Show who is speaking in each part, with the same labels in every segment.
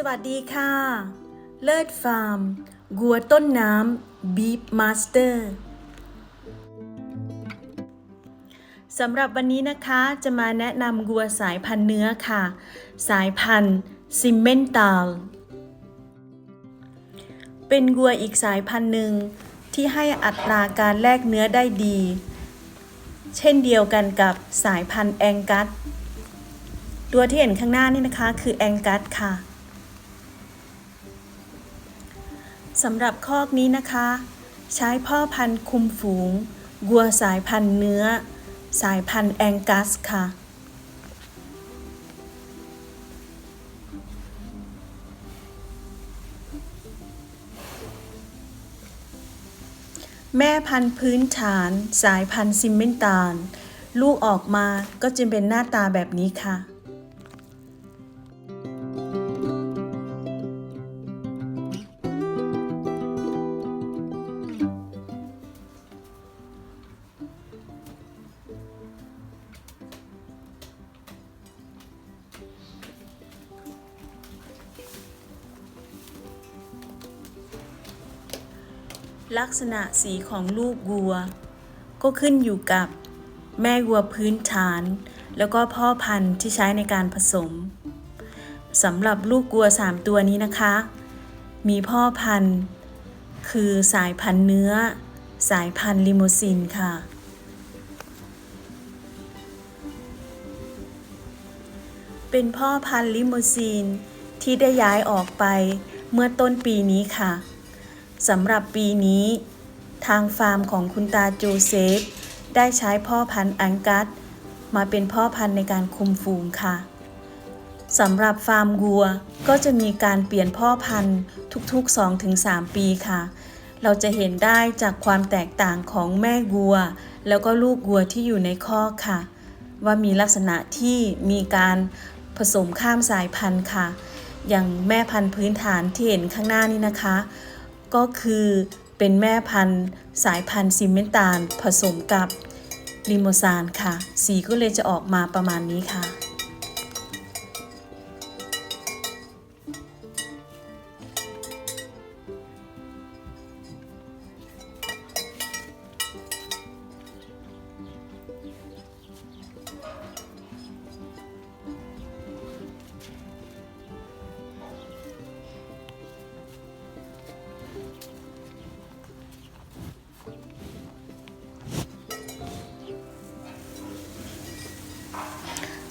Speaker 1: สวัสดีค่ะ เลิศฟาร์ม กัวต้นน้ำบีฟมาสเตอร์สำหรับวันนี้นะคะจะมาแนะนำกัวสายพันธุ์เนื้อค่ะ สายพันธุ์ซิมเมนตาล เป็นกัวอีกสายพันธุ์หนึ่งที่ให้อัตราการแลกเนื้อได้ดี เช่นเดียวกันกับสายพันธุ์แองกัส ตัวที่เห็นข้างหน้านี่นะคะคือแองกัสค่ะ สำหรับคอกนี้นะคะ ใช้พ่อพันธุ์คุมฝูงวัวสายพันธุ์เนื้อ สายพันธุ์แองกัสค่ะ แม่พันธุ์พื้นฐาน สายพันธุ์ซิมเมนตาล ลูกออกมาก็จะเป็นหน้าตาแบบนี้ค่ะ ลักษณะสีของลูกวัว ก็ขึ้นอยู่กับแม่วัวพื้นฐาน แล้วก็พ่อพันธุ์ที่ใช้ในการผสมสำหรับลูกวัว 3 ตัวนี้นะคะ มีพ่อพันธุ์ คือสายพันธุ์เนื้อ สายพันธุ์ลิโมซินค่ะ เป็นพ่อพันธุ์ลิโมซีนที่ได้ย้ายออกไปเมื่อต้นปีนี้ค่ะ สำหรับปีนี้ ทางฟาร์มของคุณตาโจเซฟ ได้ใช้พ่อพันธุ์อังกัส มาเป็นพ่อพันธุ์ในการคุมฝูงค่ะ สำหรับฟาร์มวัวก็จะมีการเปลี่ยนพ่อพันธุ์ทุกๆ 2-3 ปีค่ะ เราจะเห็นได้จากความแตกต่างของแม่วัว แล้วก็ลูกวัวที่อยู่ในคอกค่ะ ว่ามีลักษณะที่มีการผสมข้ามสายพันธุ์ค่ะ อย่างแม่พันธุ์พื้นฐานที่เห็นข้างหน้านี้นะคะ ก็คือเป็นแม่พันธุ์สายพันธุ์ซิมเมนตาลผสมกับลิโมซานค่ะ สีก็เลยจะออกมาประมาณนี้ค่ะ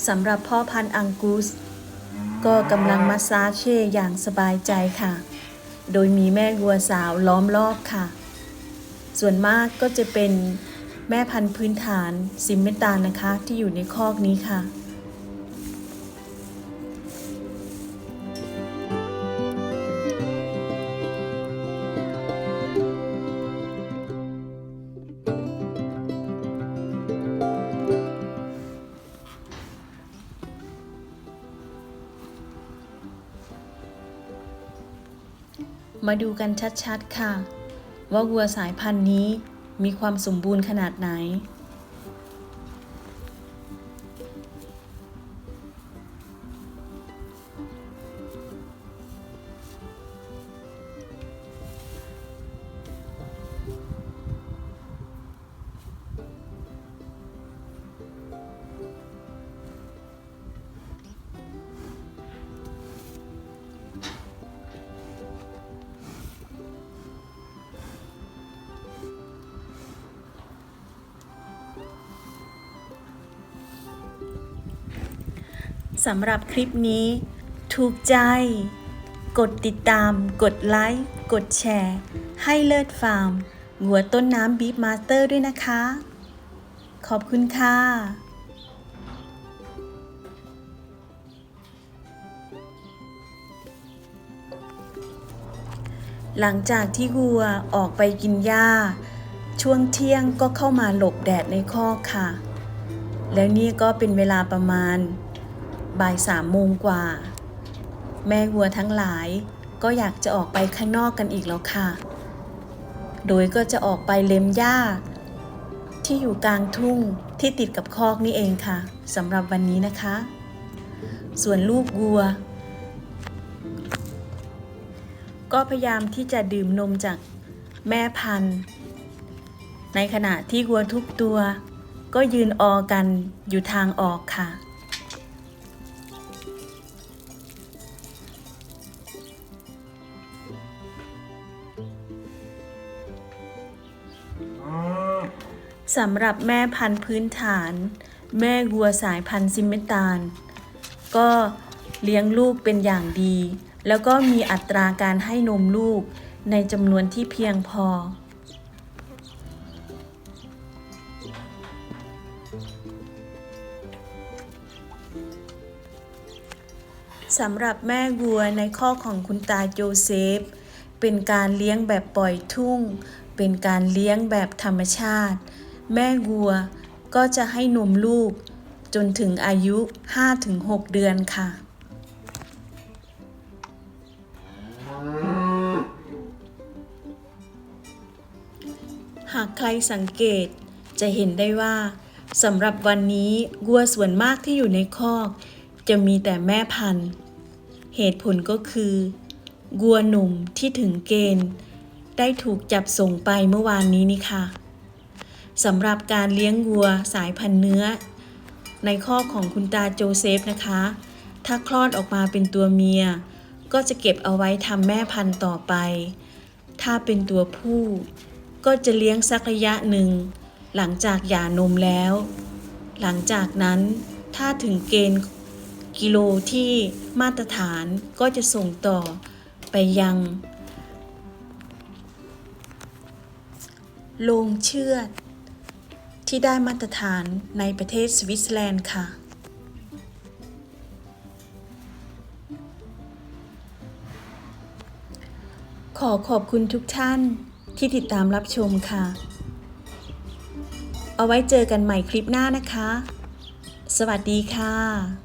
Speaker 1: สำหรับพ่อพันธุ์อังกูส ก็กำลังมาซาเช่อย่างสบายใจค่ะ โดยมีแม่วัวสาวล้อมรอบค่ะ ส่วนมากก็จะเป็นแม่พันธุ์พื้นฐานซิมเมนตานะคะที่อยู่ในคอกนี้ค่ะ มาดูกันชัดๆค่ะ ว่าวัวสายพันธุ์นี้มีความสมบูรณ์ขนาดไหน สำหรับคลิปนี้ ถูกใจ กดติดตาม กดไลค์ กดแชร์ ให้เลิศฟาร์ม หัวต้นน้ำบีฟมาสเตอร์ด้วยนะคะ ขอบคุณค่ะหลังจากที่วัวออกไปกินหญ้า ช่วงเที่ยงก็เข้ามาหลบแดดในคอกค่ะ แล้วนี่ก็เป็นเวลาประมาณ บ่ายสามโมงกว่า แม่วัวทั้งหลายก็อยากจะออกไปข้างนอกกันอีกแล้วค่ะ โดยก็จะออกไปเล็มหญ้า ที่อยู่กลางทุ่งที่ติดกับคอกนี่เองค่ะสำหรับวันนี้นะคะ ส่วนลูกวัว ก็พยายามที่จะดื่มนมจากแม่พันธุ์ ในขณะที่วัวทุกตัว ก็ยืนออกันอยู่ทางออกค่ะ สำหรับแม่พันธุ์พื้นฐาน แม่วัวสายพันธุ์ซิมเมตาลก็เลี้ยงลูกเป็นอย่างดี แล้วก็มีอัตราการให้นมลูกในจำนวนที่เพียงพอ สำหรับแม่วัวในข้อของคุณตาโจเซฟ เป็นการเลี้ยงแบบปล่อยทุ่ง เป็นการเลี้ยงแบบธรรมชาติ แม่วัวก็จะให้นมลูกจนถึงอายุ 5-6 เดือนค่ะ หากใครสังเกตจะเห็นได้ว่าสำหรับวันนี้วัวส่วนมากที่อยู่ในคอก จะมีแต่แม่พันธุ์ เหตุผลก็คือวัวหนุ่มที่ถึงเกณฑ์ ได้ถูกจับส่งไปเมื่อวานนี้นี่ค่ะ สำหรับการเลี้ยงวัวสายพันธุ์เนื้อ ในข้อของคุณตาโจเซฟนะคะ ถ้าคลอดออกมาเป็นตัวเมีย ก็จะเก็บเอาไว้ทำแม่พันธุ์ต่อไป ถ้าเป็นตัวผู้ ก็จะเลี้ยงสักระยะหนึ่ง หลังจากหย่านมแล้ว หลังจากนั้นถ้าถึงเกณฑ์กิโลที่มาตรฐานก็จะส่งต่อไปยังโรงเชือด ที่ได้มาตรฐานในประเทศสวิตเซอร์แลนด์ค่ะ ขอขอบคุณทุกท่านที่ติดตามรับชมค่ะ เอาไว้เจอกันใหม่คลิปหน้านะคะ สวัสดีค่ะ